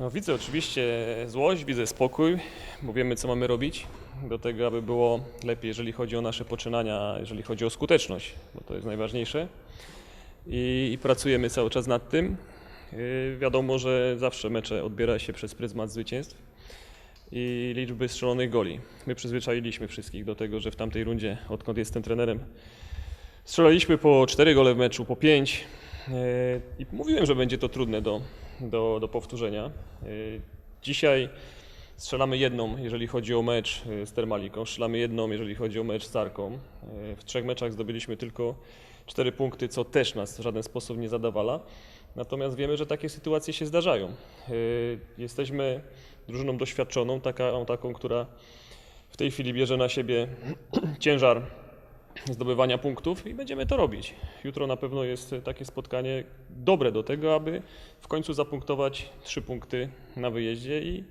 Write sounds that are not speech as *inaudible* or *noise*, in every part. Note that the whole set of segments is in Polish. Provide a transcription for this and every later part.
No, widzę oczywiście złość, widzę spokój, bo wiemy, co mamy robić. Do tego, aby było lepiej, jeżeli chodzi o nasze poczynania, jeżeli chodzi o skuteczność, bo to jest najważniejsze. I, i pracujemy cały czas nad tym. Yy, wiadomo, że zawsze mecze odbiera się przez pryzmat zwycięstw i liczby strzelonych goli. My przyzwyczailiśmy wszystkich do tego, że w tamtej rundzie, odkąd jestem trenerem, strzelaliśmy po 4 gole w meczu, po 5. I mówiłem, że będzie to trudne do, do, do powtórzenia. Yy, Dzisiaj strzelamy jedną, jeżeli chodzi o mecz yy, z Termaliką, strzelamy jedną, jeżeli chodzi o mecz z Arką. Yy, W trzech meczach zdobyliśmy tylko 4 punkty, co też nas w żaden sposób nie zadawala. Natomiast wiemy, że takie sytuacje się zdarzają. Jesteśmy drużyną doświadczoną, taką, taką która w tej chwili bierze na siebie *clears throat* ciężar zdobywania punktów i będziemy to robić. Jutro na pewno jest takie spotkanie dobre do tego, aby w końcu zapunktować trzy punkty na wyjeździe i,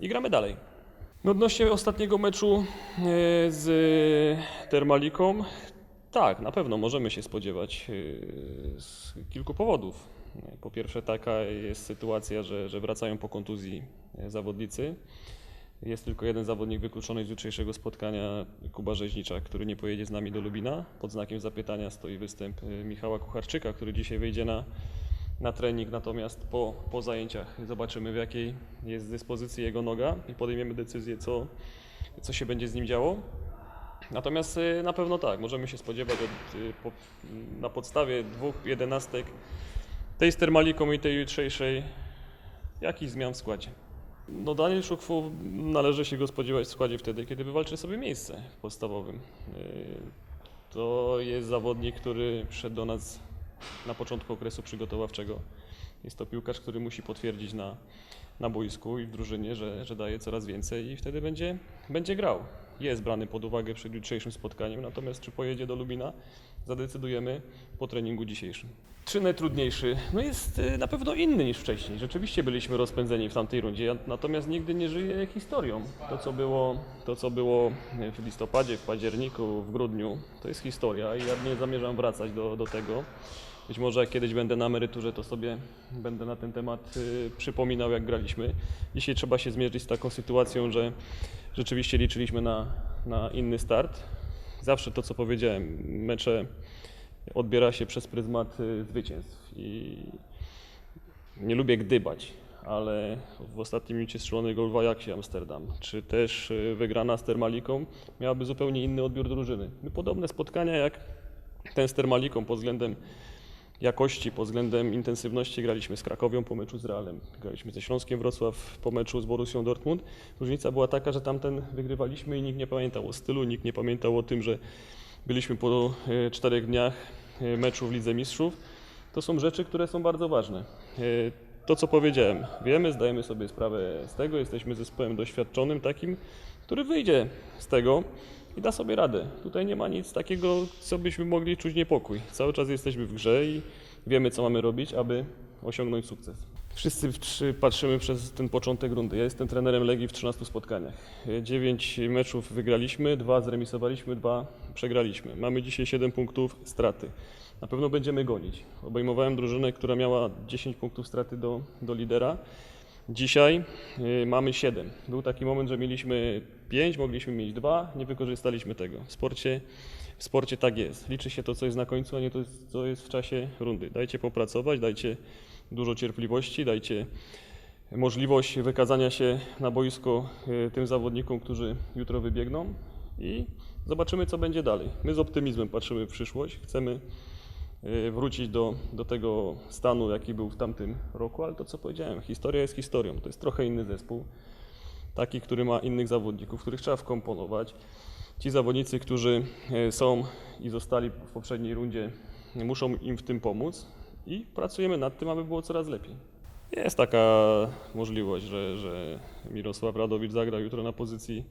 i gramy dalej. No Odnośnie ostatniego meczu e, z Termaliką, tak, na pewno możemy się spodziewać e, z kilku powodów. Po pierwsze taka jest sytuacja, że, że wracają po kontuzji e, zawodnicy. Jest tylko jeden zawodnik wykluczony z jutrzejszego spotkania, Kuba Rzeźniczak, który nie pojedzie z nami do Lubina. Pod znakiem zapytania stoi występ y, Michała Kucharczyka, który dzisiaj wyjdzie na, na trening, natomiast po, po zajęciach zobaczymy w jakiej jest dyspozycji jego noga i podejmiemy decyzję, co, co się będzie z nim działo. Natomiast y, na pewno tak, możemy się spodziewać od, y, po, na podstawie dwóch jedenastek tej z Termaliką i tej jutrzejszej jakichś zmian w składzie. No Daniel Szukwu należy się go spodziewać w składzie wtedy, kiedy wywalczy sobie miejsce w podstawowym. Yy, To jest zawodnik, który przyszedł do nas na początku okresu przygotowawczego. Jest to piłkarz, który musi potwierdzić na, na boisku i w drużynie, że, że daje coraz więcej i wtedy będzie, będzie grał. Jest brany pod uwagę przed jutrzejszym spotkaniem, natomiast czy pojedzie do Lubina, zadecydujemy po treningu dzisiejszym. Czy najtrudniejszy? No jest y, na pewno inny niż wcześniej. Rzeczywiście byliśmy rozpędzeni w tamtej rundzie, natomiast nigdy nie żyję historią. To co, było, to, co było w listopadzie, w październiku, w grudniu, to jest historia i ja nie zamierzam wracać do, do tego. Być może jak kiedyś będę na emeryturze, to sobie będę na ten temat y, przypominał, jak graliśmy. Dzisiaj trzeba się zmierzyć z taką sytuacją, że rzeczywiście liczyliśmy na, na inny start. Zawsze to, co powiedziałem, mecze odbiera się przez pryzmat y, zwycięstw i nie lubię gdybać, ale w ostatnim minucie strzelony gol w Ajaxie Amsterdam, czy też y, wygrana z Termaliką miałaby zupełnie inny odbiór drużyny. My podobne spotkania jak ten z Termaliką pod względem jakości, pod względem intensywności graliśmy z Krakowią po meczu z Realem, graliśmy ze Śląskiem Wrocław po meczu z Borussią Dortmund. Różnica była taka, że tamten wygrywaliśmy i nikt nie pamiętał o stylu, nikt nie pamiętał o tym, że byliśmy po e, czterech dniach e, meczu w Lidze Mistrzów. To są rzeczy, które są bardzo ważne. E, To, co powiedziałem, wiemy, zdajemy sobie sprawę z tego, jesteśmy zespołem doświadczonym takim, który wyjdzie z tego i da sobie radę. Tutaj nie ma nic takiego, co byśmy mogli czuć niepokój. Cały czas jesteśmy w grze i wiemy, co mamy robić, aby osiągnąć sukces. Wszyscy patrzymy przez ten początek rundy. Ja jestem trenerem Legii w 13 spotkaniach. 9 meczów wygraliśmy, dwa zremisowaliśmy, dwa przegraliśmy. Mamy dzisiaj 7 punktów straty. Na pewno będziemy gonić. Obejmowałem drużynę, która miała 10 punktów straty do, do lidera. Dzisiaj y, mamy 7. Był taki moment, że mieliśmy 5, mogliśmy mieć 2, nie wykorzystaliśmy tego. W sporcie, w sporcie tak jest. Liczy się to, co jest na końcu, a nie to, co jest w czasie rundy. Dajcie popracować, dajcie dużo cierpliwości, dajcie możliwość wykazania się na boisko y, tym zawodnikom, którzy jutro wybiegną i zobaczymy, co będzie dalej. My z optymizmem patrzymy w przyszłość, chcemy wrócić do, do tego stanu, jaki był w tamtym roku, ale to, co powiedziałem, historia jest historią. To jest trochę inny zespół, taki, który ma innych zawodników, których trzeba wkomponować. Ci zawodnicy, którzy y, są i zostali w poprzedniej rundzie, muszą im w tym pomóc i pracujemy nad tym, aby było coraz lepiej. Jest taka możliwość, że, że Mirosław Radowicz zagra jutro na pozycji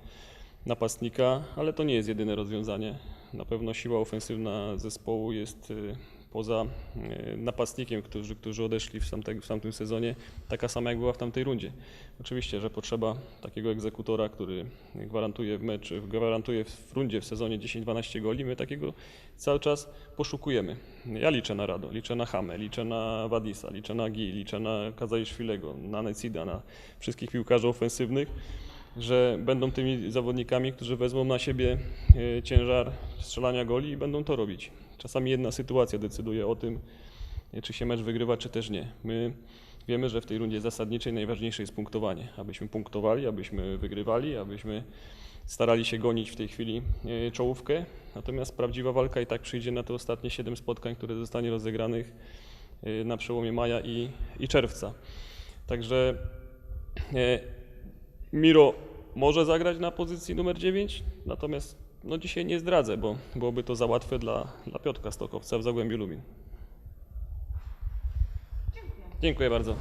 napastnika, ale to nie jest jedyne rozwiązanie. Na pewno siła ofensywna zespołu jest y, poza e, napastnikiem, którzy, którzy odeszli w, tamtego, w tamtym sezonie, taka sama jak była w tamtej rundzie. Oczywiście, że potrzeba takiego egzekutora, który gwarantuje w meczu, gwarantuje w rundzie w sezonie 10-12 goli, my takiego cały czas poszukujemy. Ja liczę na Rado, liczę na Hamę, liczę na Wadisa, liczę na Gi, liczę na Kazajszwilego, na Necida, na wszystkich piłkarzy ofensywnych, że będą tymi zawodnikami, którzy wezmą na siebie e, ciężar strzelania goli i będą to robić. Czasami jedna sytuacja decyduje o tym, e, czy się mecz wygrywa, czy też nie. My wiemy, że w tej rundzie zasadniczej najważniejsze jest punktowanie. Abyśmy punktowali, abyśmy wygrywali, abyśmy starali się gonić w tej chwili e, czołówkę. Natomiast prawdziwa walka i tak przyjdzie na te ostatnie 7 spotkań, które zostanie rozegranych na przełomie maja i, i czerwca. Także Miro może zagrać na pozycji numer 9, natomiast no dzisiaj nie zdradzę, bo byłoby to za łatwe dla, dla Piotrka Stokowca w Zagłębiu Lubin. Dziękuję bardzo.